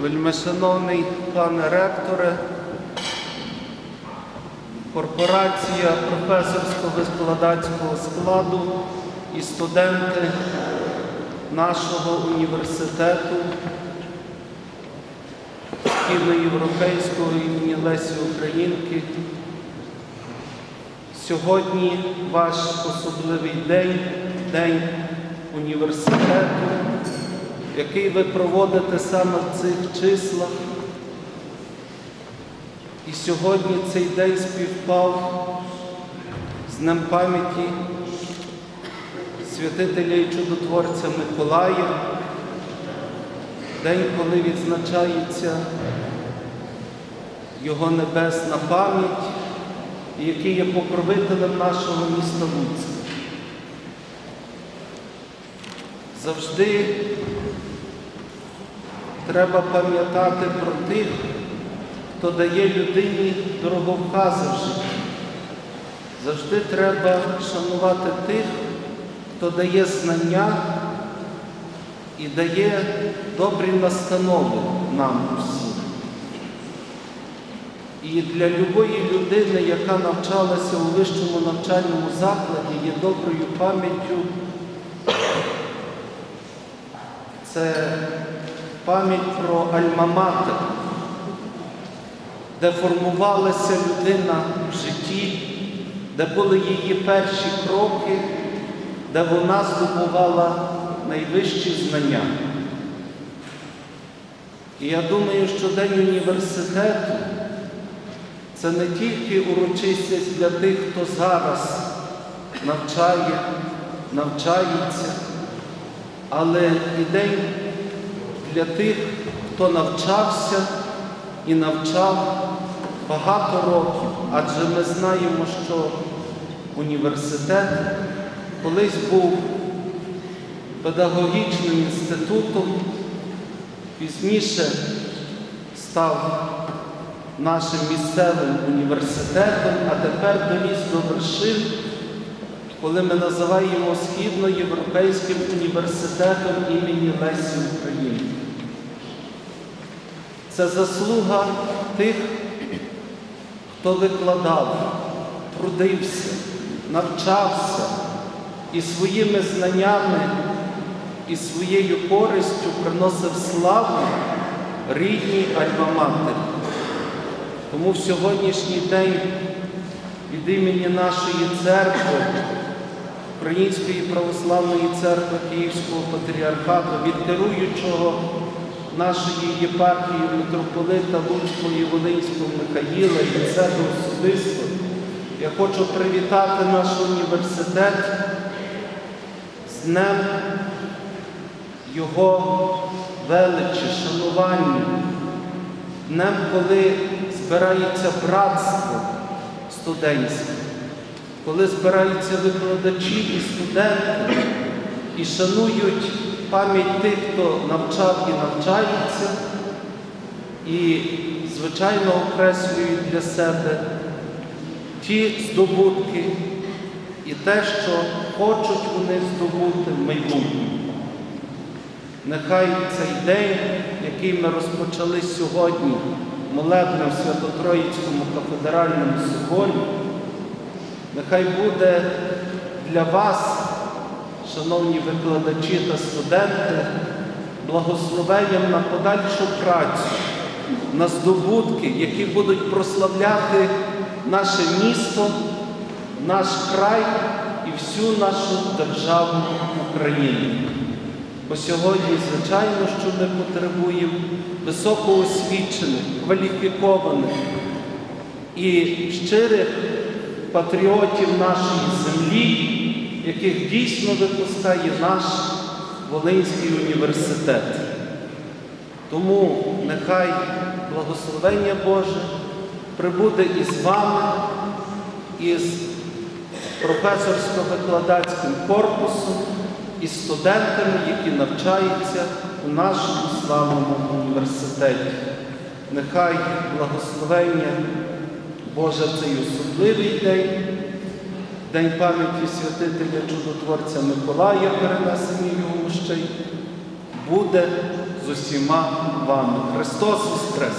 Вельмишановний пане ректоре, корпорація професорсько-викладацького складу і студенти нашого університету Східноєвропейського імені Лесі Українки. Сьогодні ваш особливий день, день університету, який ви проводите саме в цих числах. І сьогодні цей день співпав з Днем пам'яті святителя і чудотворця Миколая, день, коли відзначається Його небесна пам'ять, який є покровителем нашого міста Луцька. Завжди треба пам'ятати про тих, хто дає людині дороговкази в житті. Завжди треба шанувати тих, хто дає знання і дає добрі настанови нам усім. І для любої людини, яка навчалася у вищому навчальному закладі, є доброю пам'яттю. Це пам'ять про Альма-Матер, де формувалася людина в житті, де були її перші кроки, де вона здобувала найвищі знання. І я думаю, що День університету це не тільки урочистість для тих, хто зараз навчає, навчається, але і день для тих, хто навчався і навчав багато років, адже ми знаємо, що університет колись був педагогічним інститутом, пізніше став нашим місцевим університетом, а тепер доріс до вершин, коли ми називаємо Східноєвропейським університетом імені Лесі України. Це заслуга тих, хто викладав, трудився, навчався і своїми знаннями і своєю користю приносив славу рідній Альма-Матері. Тому в сьогоднішній день від імені нашої церкви, Української православної церкви Київського патріархату, від керуючого нашої єпархії митрополита Луцького і Волинського Михаїла і себе особисто, я хочу привітати наш університет з Днем Його величі, шанування, днем, коли збирається братство студентське, коли збираються викладачі і студенти і шанують пам'ять тих, хто навчав і навчається, і, звичайно, окреслюють для себе ті здобутки і те, що хочуть вони здобути в майбутньому. Нехай цей день, який ми розпочали сьогодні, молебнем в Свято-Троїцькому кафедральному соборі, нехай буде для вас, шановні викладачі та студенти, благословенням на подальшу працю, на здобутки, які будуть прославляти наше місто, наш край і всю нашу державу Україну. Бо сьогодні, звичайно, що ми потребуємо високоосвічених, кваліфікованих і щирих патріотів нашої землі, яких дійсно випускає наш Волинський університет. Тому нехай благословення Боже прибуде із вами, із професорсько-викладацьким корпусом і студентами, які навчаються у нашому славному університеті. Нехай благословення Боже цей особливий день, День пам'яті святителя чудотворця Миколая, перенесення його мощей, буде з усіма вами. Христос Воскрес!